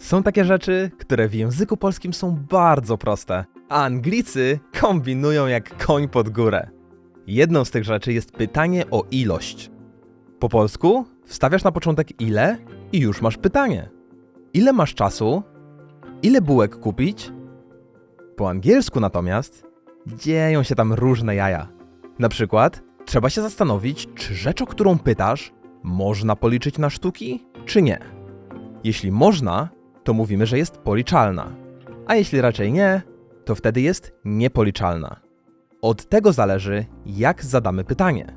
Są takie rzeczy, które w języku polskim są bardzo proste, a Anglicy kombinują jak koń pod górę. Jedną z tych rzeczy jest pytanie o ilość. Po polsku wstawiasz na początek ile i już masz pytanie. Ile masz czasu? Ile bułek kupić? Po angielsku natomiast dzieją się tam różne jaja. Na przykład trzeba się zastanowić, czy rzecz, o którą pytasz, można policzyć na sztuki, czy nie. Jeśli można, to mówimy, że jest policzalna, a jeśli raczej nie, to wtedy jest niepoliczalna. Od tego zależy, jak zadamy pytanie.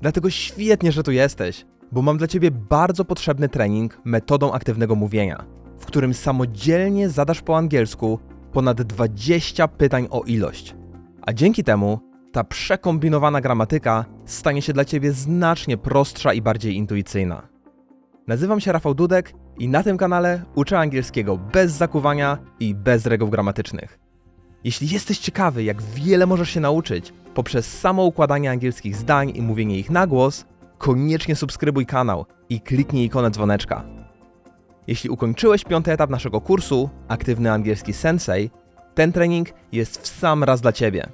Dlatego świetnie, że tu jesteś, bo mam dla ciebie bardzo potrzebny trening metodą aktywnego mówienia, w którym samodzielnie zadasz po angielsku ponad 20 pytań o ilość. A dzięki temu ta przekombinowana gramatyka stanie się dla ciebie znacznie prostsza i bardziej intuicyjna. Nazywam się Rafał Dudek i na tym kanale uczę angielskiego bez zakuwania i bez reguł gramatycznych. Jeśli jesteś ciekawy, jak wiele możesz się nauczyć poprzez samo układanie angielskich zdań i mówienie ich na głos, koniecznie subskrybuj kanał i kliknij ikonę dzwoneczka. Jeśli ukończyłeś piąty etap naszego kursu Aktywny Angielski Sensei, ten trening jest w sam raz dla Ciebie.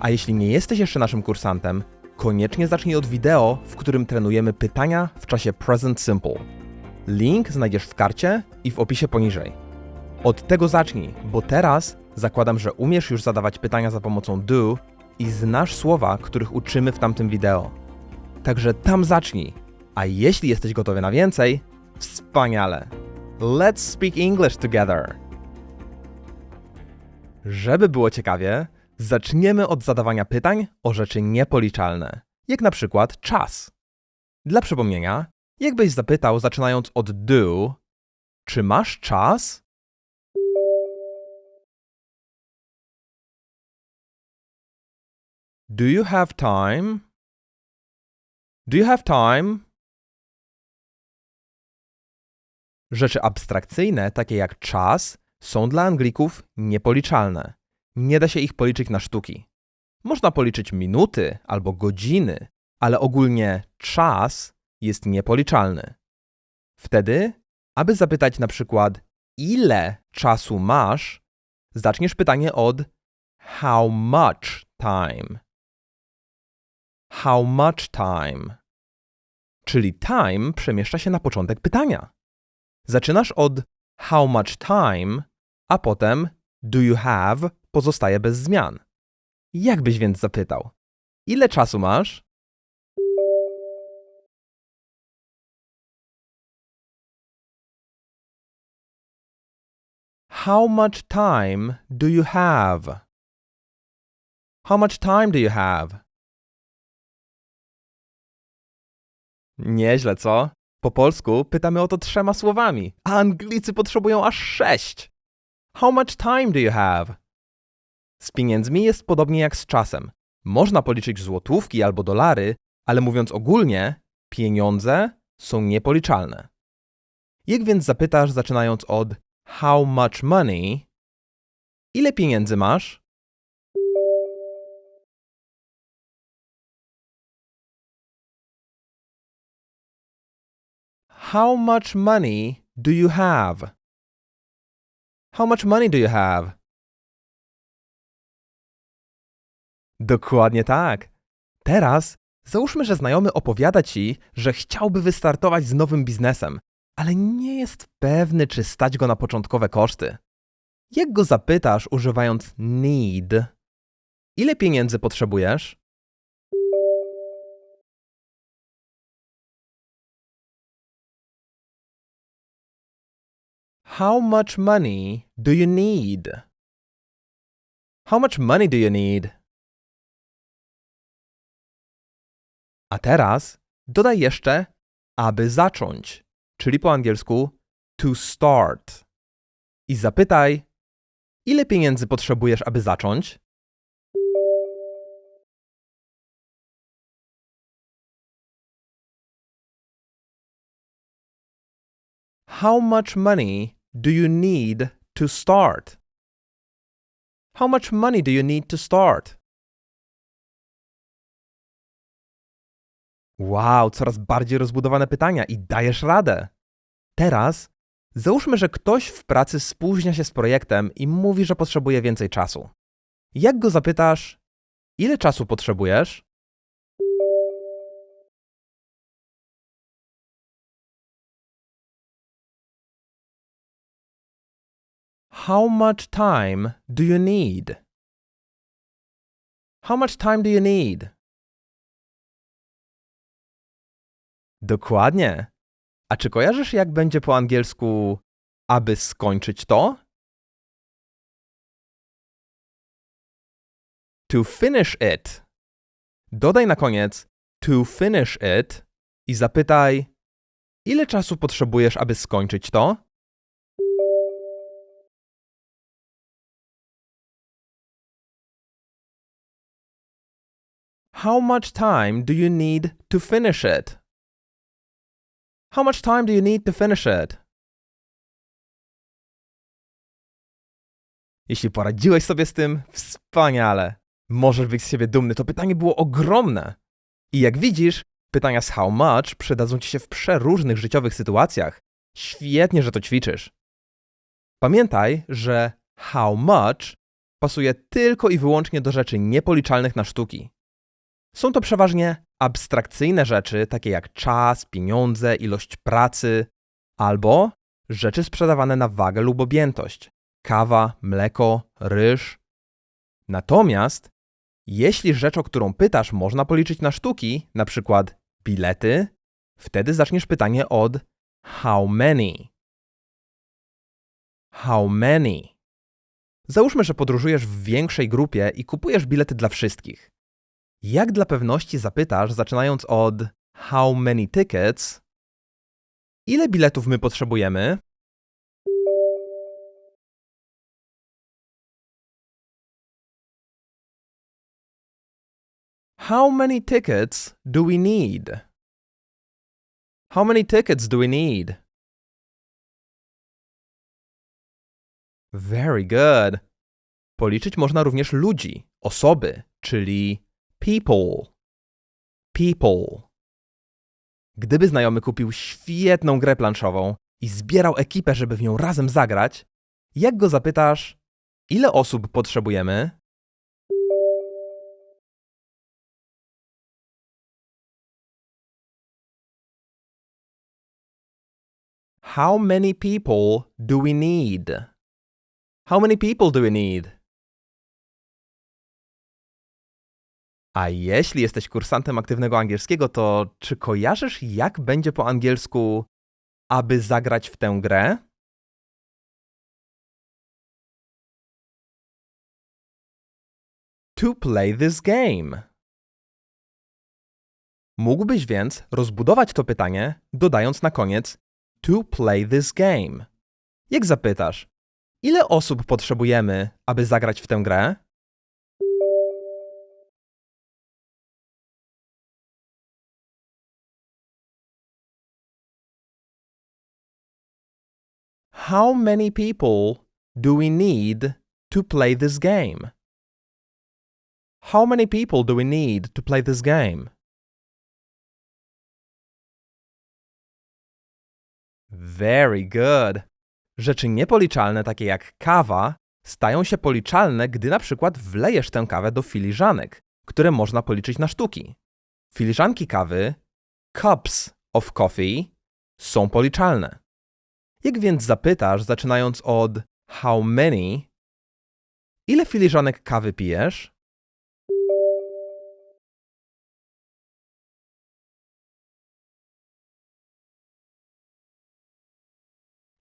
A jeśli nie jesteś jeszcze naszym kursantem, koniecznie zacznij od wideo, w którym trenujemy pytania w czasie Present Simple. Link znajdziesz w karcie i w opisie poniżej. Od tego zacznij, bo teraz zakładam, że umiesz już zadawać pytania za pomocą do i znasz słowa, których uczymy w tamtym wideo. Także tam zacznij. A jeśli jesteś gotowy na więcej, wspaniale. Let's speak English together. Żeby było ciekawie, zaczniemy od zadawania pytań o rzeczy niepoliczalne, jak na przykład czas. Dla przypomnienia, jakbyś zapytał zaczynając od do, czy masz czas? Do you have time? Do you have time? Rzeczy abstrakcyjne, takie jak czas, są dla Anglików niepoliczalne. Nie da się ich policzyć na sztuki. Można policzyć minuty albo godziny, ale ogólnie czas jest niepoliczalny. Wtedy, aby zapytać na przykład, ile czasu masz, zaczniesz pytanie od how much time. How much time? Czyli time przemieszcza się na początek pytania. Zaczynasz od how much time, a potem do you have pozostaje bez zmian. Jak byś więc zapytał? Ile czasu masz? How much time do you have? How much time do you have? Nieźle, co? Po polsku pytamy o to trzema słowami, a Anglicy potrzebują aż sześć. How much time do you have? Z pieniędzmi jest podobnie jak z czasem. Można policzyć złotówki albo dolary, ale mówiąc ogólnie, pieniądze są niepoliczalne. Jak więc zapytasz, zaczynając od how much money, ile pieniędzy masz? How much money do you have? How much money do you have? Dokładnie tak. Teraz załóżmy, że znajomy opowiada ci, że chciałby wystartować z nowym biznesem, ale nie jest pewny, czy stać go na początkowe koszty. Jak go zapytasz używając need? Ile pieniędzy potrzebujesz? How much money do you need? How much money do you need? A teraz dodaj jeszcze aby zacząć, czyli po angielsku to start. I zapytaj, ile pieniędzy potrzebujesz, aby zacząć? How much money do you need to start? How much money do you need to start? Wow, coraz bardziej rozbudowane pytania i dajesz radę. Teraz Załóżmy, że ktoś w pracy spóźnia się z projektem i mówi, że potrzebuje więcej czasu. Jak go zapytasz, ile czasu potrzebujesz? How much time do you need? How much time do you need? Dokładnie. A czy kojarzysz, jak będzie po angielsku, aby skończyć to? To finish it. Dodaj na koniec to finish it i zapytaj, ile czasu potrzebujesz, aby skończyć to? How much time do you need to finish it? How much time do you need to finish it? Jeśli poradziłeś sobie z tym, wspaniale. Możesz być z siebie dumny. To pytanie było ogromne. I jak widzisz, pytania z how much przydadzą ci się w przeróżnych życiowych sytuacjach. Świetnie, że to ćwiczysz. Pamiętaj, że how much pasuje tylko i wyłącznie do rzeczy niepoliczalnych na sztuki. Są to przeważnie abstrakcyjne rzeczy, takie jak czas, pieniądze, ilość pracy, albo rzeczy sprzedawane na wagę lub objętość kawa, mleko, ryż. Natomiast jeśli rzecz, o którą pytasz, można policzyć na sztuki, na przykład bilety, wtedy zaczniesz pytanie od how many. How many? Załóżmy, że podróżujesz w większej grupie i kupujesz bilety dla wszystkich. Jak dla pewności zapytasz, zaczynając od how many tickets, ile biletów my potrzebujemy? How many tickets do we need? How many tickets do we need? Very good. Policzyć można również ludzi, osoby, czyli people. People. Gdyby znajomy kupił świetną grę planszową i zbierał ekipę, żeby w nią razem zagrać, jak go zapytasz, ile osób potrzebujemy? How many people do we need? How many people do we need? A jeśli jesteś kursantem aktywnego angielskiego, to czy kojarzysz, jak będzie po angielsku, aby zagrać w tę grę? To play this game. Mógłbyś więc rozbudować to pytanie, dodając na koniec to play this game. Jak zapytasz, ile osób potrzebujemy, aby zagrać w tę grę? How many people do we need to play this game? How many people do we need to play this game? Very good. Rzeczy niepoliczalne, takie jak kawa, stają się policzalne, gdy na przykład wlejesz tę kawę do filiżanek, które można policzyć na sztuki. Filiżanki kawy, cups of coffee, są policzalne. Jak więc zapytasz, zaczynając od how many, ile filiżanek kawy pijesz?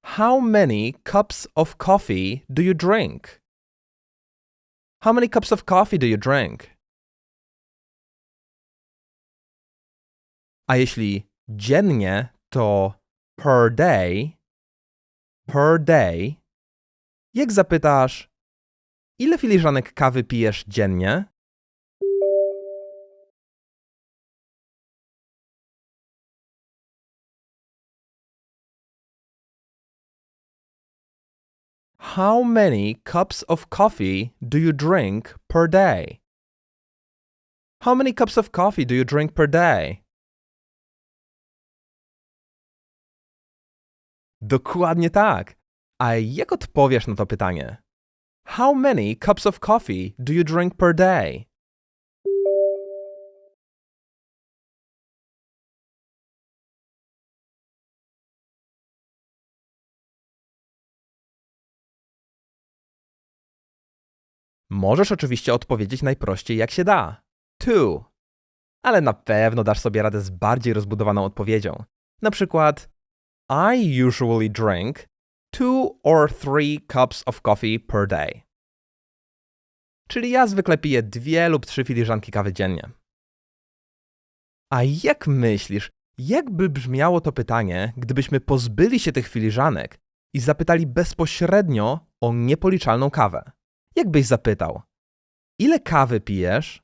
How many cups of coffee do you drink? How many cups of coffee do you drink? A jeśli dziennie, to per day, per day. Jak zapytasz, ile filiżanek kawy pijesz dziennie? How many cups of coffee do you drink per day? How many cups of coffee do you drink per day? Dokładnie tak. A jak odpowiesz na to pytanie? How many cups of coffee do you drink per day? Możesz oczywiście odpowiedzieć najprościej jak się da. Two. Ale na pewno dasz sobie radę z bardziej rozbudowaną odpowiedzią. Na przykład I usually drink two or three cups of coffee per day. Czyli ja zwykle piję dwie lub trzy filiżanki kawy dziennie. A jak myślisz, jak by brzmiało to pytanie, gdybyśmy pozbyli się tych filiżanek i zapytali bezpośrednio o niepoliczalną kawę? Jak byś zapytał? Ile kawy pijesz?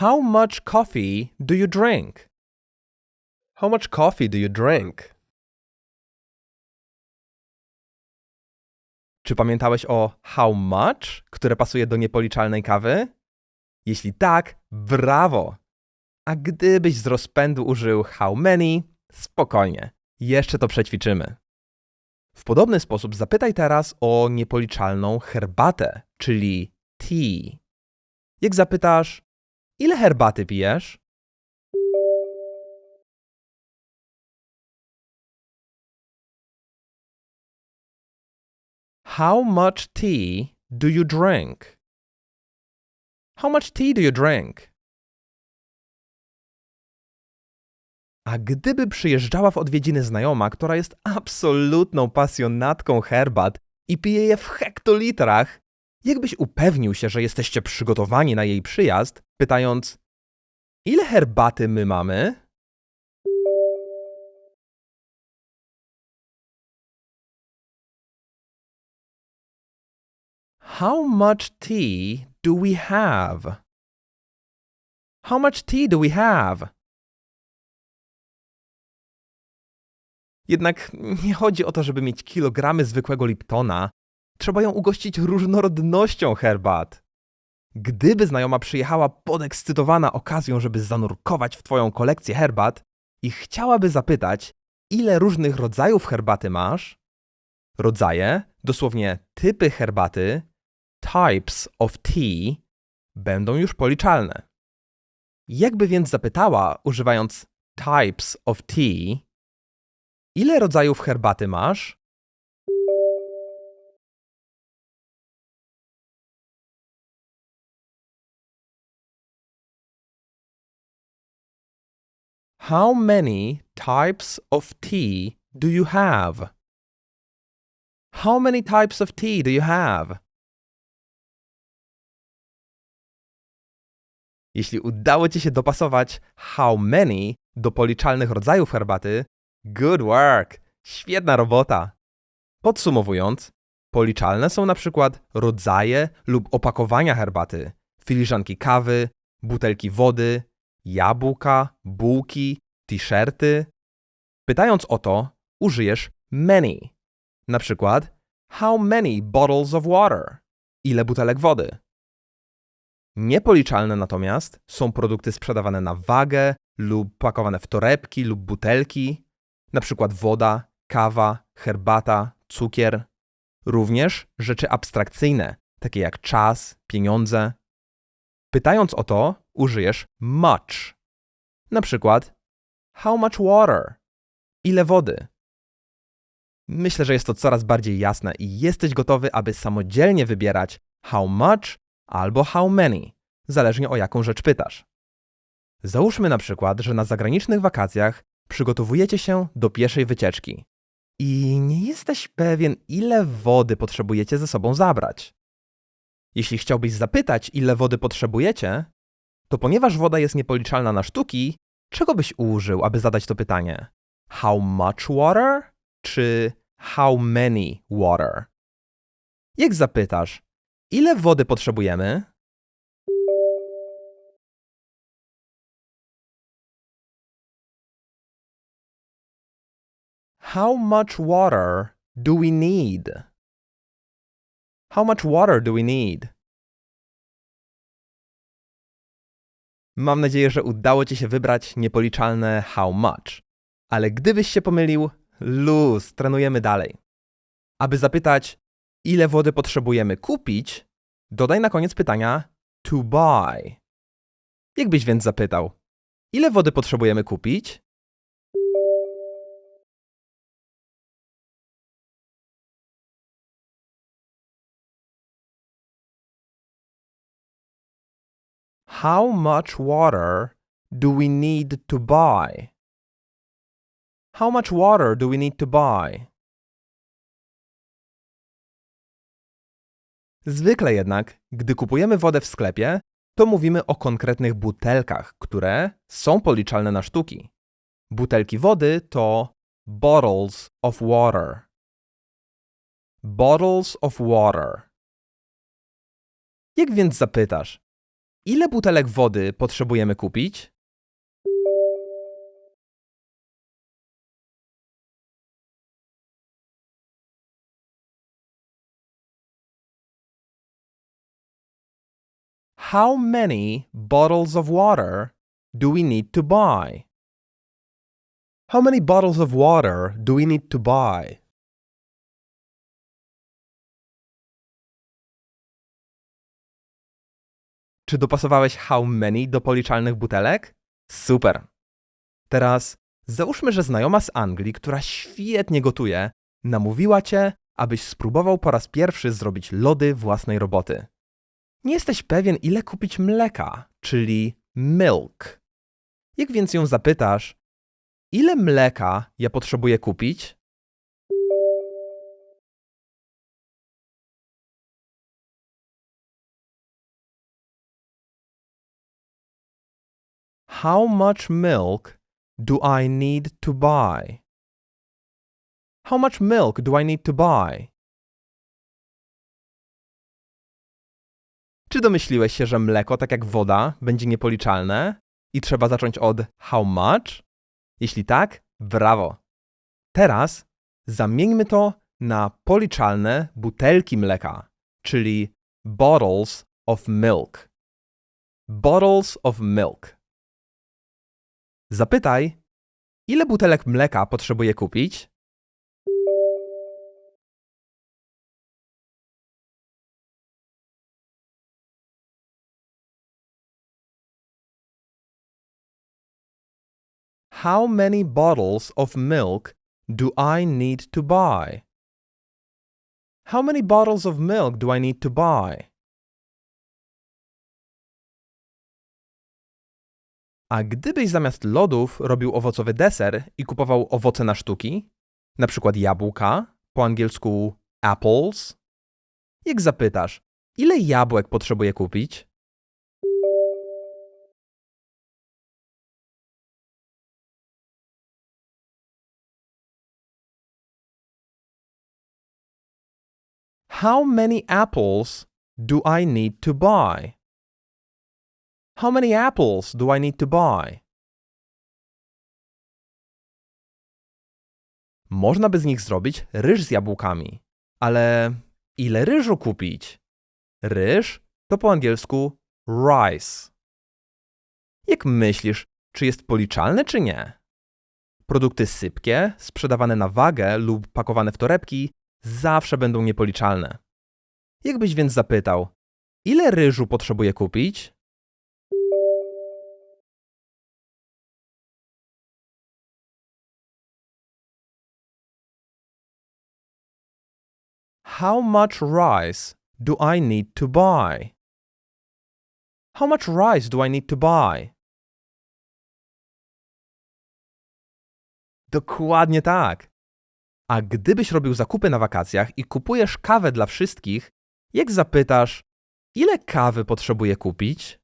How much coffee do you drink? How much coffee do you drink? Czy pamiętałeś o how much, które pasuje do niepoliczalnej kawy? Jeśli tak, brawo! A gdybyś z rozpędu użył how many, spokojnie, jeszcze to przećwiczymy. W podobny sposób zapytaj teraz o niepoliczalną herbatę, czyli tea. Jak zapytasz, ile herbaty pijesz? How much tea do you drink? How much tea do you drink? A gdyby przyjeżdżała w odwiedziny znajoma, która jest absolutną pasjonatką herbat i pije je w hektolitrach, jakbyś upewnił się, że jesteście przygotowani na jej przyjazd, pytając: Ile herbaty my mamy? How much tea do we have? How much tea do we have? Jednak nie chodzi o to, żeby mieć kilogramy zwykłego Liptona. Trzeba ją ugościć różnorodnością herbat. Gdyby znajoma przyjechała podekscytowana okazją, żeby zanurkować w Twoją kolekcję herbat i chciałaby zapytać, ile różnych rodzajów herbaty masz, rodzaje, dosłownie typy herbaty, types of tea, będą już policzalne. Jakby więc zapytała, używając types of tea, ile rodzajów herbaty masz? How many types of tea do you have? How many types of tea do you have? Jeśli udało Ci się dopasować how many do policzalnych rodzajów herbaty, good work! Świetna robota! Podsumowując, policzalne są na przykład rodzaje lub opakowania herbaty, filiżanki kawy, butelki wody, jabłka, bułki, t-shirty. Pytając o to, użyjesz many. Na przykład, how many bottles of water? Ile butelek wody? Niepoliczalne natomiast są produkty sprzedawane na wagę lub pakowane w torebki lub butelki, na przykład woda, kawa, herbata, cukier. Również rzeczy abstrakcyjne, takie jak czas, pieniądze. Pytając o to, użyjesz much. Na przykład how much water? Ile wody? Myślę, że jest to coraz bardziej jasne i jesteś gotowy, aby samodzielnie wybierać how much albo how many, zależnie o jaką rzecz pytasz. Załóżmy na przykład, że na zagranicznych wakacjach przygotowujecie się do pieszej wycieczki i nie jesteś pewien, ile wody potrzebujecie ze sobą zabrać. Jeśli chciałbyś zapytać, ile wody potrzebujecie, to ponieważ woda jest niepoliczalna na sztuki, czego byś użył, aby zadać to pytanie? How much water? Czy how many water? Jak zapytasz, ile wody potrzebujemy? How much water do we need? How much water do we need? Mam nadzieję, że udało Ci się wybrać niepoliczalne how much. Ale gdybyś się pomylił, luz, trenujemy dalej. Aby zapytać, ile wody potrzebujemy kupić, dodaj na koniec pytania to buy. Jakbyś więc zapytał, ile wody potrzebujemy kupić? How much water do we need to buy? How much water do we need to buy? Zwykle jednak, gdy kupujemy wodę w sklepie, to mówimy o konkretnych butelkach, które są policzalne na sztuki. Butelki wody to bottles of water. Bottles of water. Jak więc zapytasz, ile butelek wody potrzebujemy kupić? How many bottles of water do we need to buy? How many bottles of water do we need to buy? Czy dopasowałeś how many do policzalnych butelek? Super. Teraz załóżmy, że znajoma z Anglii, która świetnie gotuje, namówiła cię, abyś spróbował po raz pierwszy zrobić lody własnej roboty. Nie jesteś pewien, ile kupić mleka, czyli milk. Jak więc ją zapytasz, ile mleka ja potrzebuję kupić? How much milk do I need to buy? How much milk do I need to buy? Czy domyśliłeś się, że mleko, tak jak woda, będzie niepoliczalne i trzeba zacząć od how much? Jeśli tak, brawo. Teraz zamieńmy to na policzalne butelki mleka, czyli bottles of milk. Bottles of milk. Zapytaj, ile butelek mleka potrzebuję kupić? How many bottles of milk do I need to buy? How many bottles of milk do I need to buy? A gdybyś zamiast lodów robił owocowy deser i kupował owoce na sztuki, na przykład jabłka, po angielsku apples, jak zapytasz, ile jabłek potrzebuję kupić? How many apples do I need to buy? How many apples do I need to buy? Można by z nich zrobić ryż z jabłkami, ale ile ryżu kupić? Ryż to po angielsku rice. Jak myślisz, czy jest policzalne, czy nie? Produkty sypkie, sprzedawane na wagę lub pakowane w torebki zawsze będą niepoliczalne. Jakbyś więc zapytał, ile ryżu potrzebuję kupić? How much rice do I need to buy? How much rice do I need to buy? Dokładnie tak. A gdybyś robił zakupy na wakacjach i kupujesz kawę dla wszystkich, jak zapytasz, ile kawy potrzebuję kupić?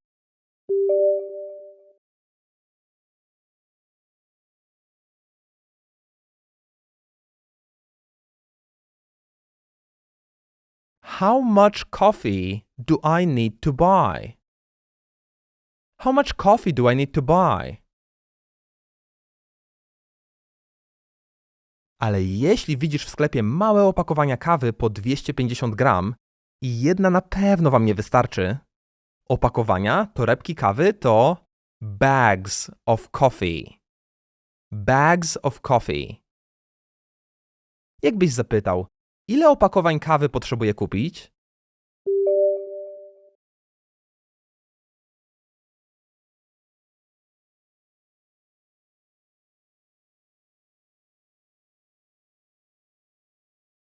How much coffee do I need to buy? How much coffee do I need to buy? Ale jeśli widzisz w sklepie małe opakowania kawy po 250 gram i jedna na pewno Wam nie wystarczy, opakowania torebki kawy to bags of coffee. Bags of coffee. Jakbyś zapytał, ile opakowań kawy potrzebuję kupić?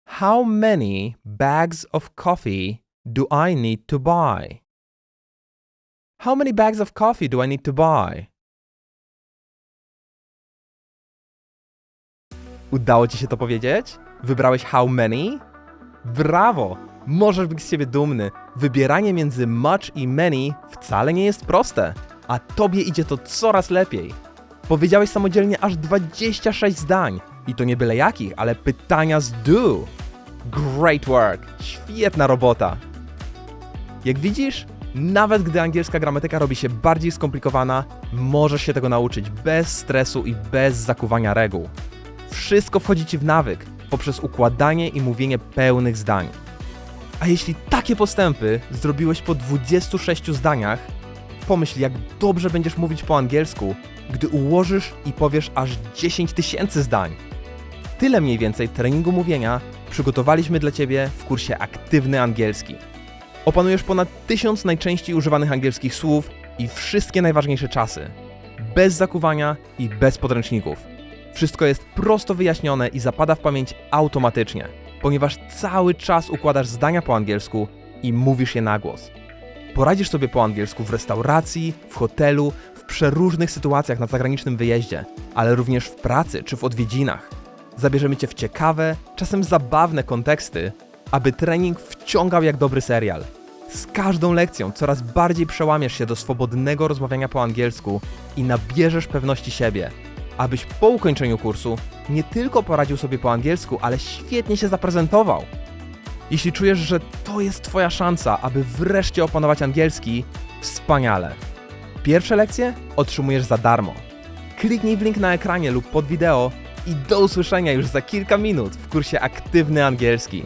How many bags of coffee do I need to buy? How many bags of coffee do I need to buy? Udało ci się to powiedzieć? Wybrałeś how many? Brawo! Możesz być z siebie dumny. Wybieranie między much i many wcale nie jest proste, a tobie idzie to coraz lepiej. Powiedziałeś samodzielnie aż 26 zdań. I to nie byle jakich, ale pytania z do. Great work! Świetna robota! Jak widzisz, nawet gdy angielska gramatyka robi się bardziej skomplikowana, możesz się tego nauczyć bez stresu i bez zakuwania reguł. Wszystko wchodzi ci w nawyk poprzez układanie i mówienie pełnych zdań. A jeśli takie postępy zrobiłeś po 26 zdaniach, pomyśl, jak dobrze będziesz mówić po angielsku, gdy ułożysz i powiesz aż 10 tysięcy zdań. Tyle mniej więcej treningu mówienia przygotowaliśmy dla Ciebie w kursie Aktywny Angielski. Opanujesz ponad tysiąc najczęściej używanych angielskich słów i wszystkie najważniejsze czasy. Bez zakuwania i bez podręczników. Wszystko jest prosto wyjaśnione i zapada w pamięć automatycznie, ponieważ cały czas układasz zdania po angielsku i mówisz je na głos. Poradzisz sobie po angielsku w restauracji, w hotelu, w przeróżnych sytuacjach na zagranicznym wyjeździe, ale również w pracy czy w odwiedzinach. Zabierzemy Cię w ciekawe, czasem zabawne konteksty, aby trening wciągał jak dobry serial. Z każdą lekcją coraz bardziej przełamiesz się do swobodnego rozmawiania po angielsku i nabierzesz pewności siebie, abyś po ukończeniu kursu nie tylko poradził sobie po angielsku, ale świetnie się zaprezentował. Jeśli czujesz, że to jest Twoja szansa, aby wreszcie opanować angielski, wspaniale. Pierwsze lekcje otrzymujesz za darmo. Kliknij w link na ekranie lub pod wideo i do usłyszenia już za kilka minut w kursie Aktywny Angielski.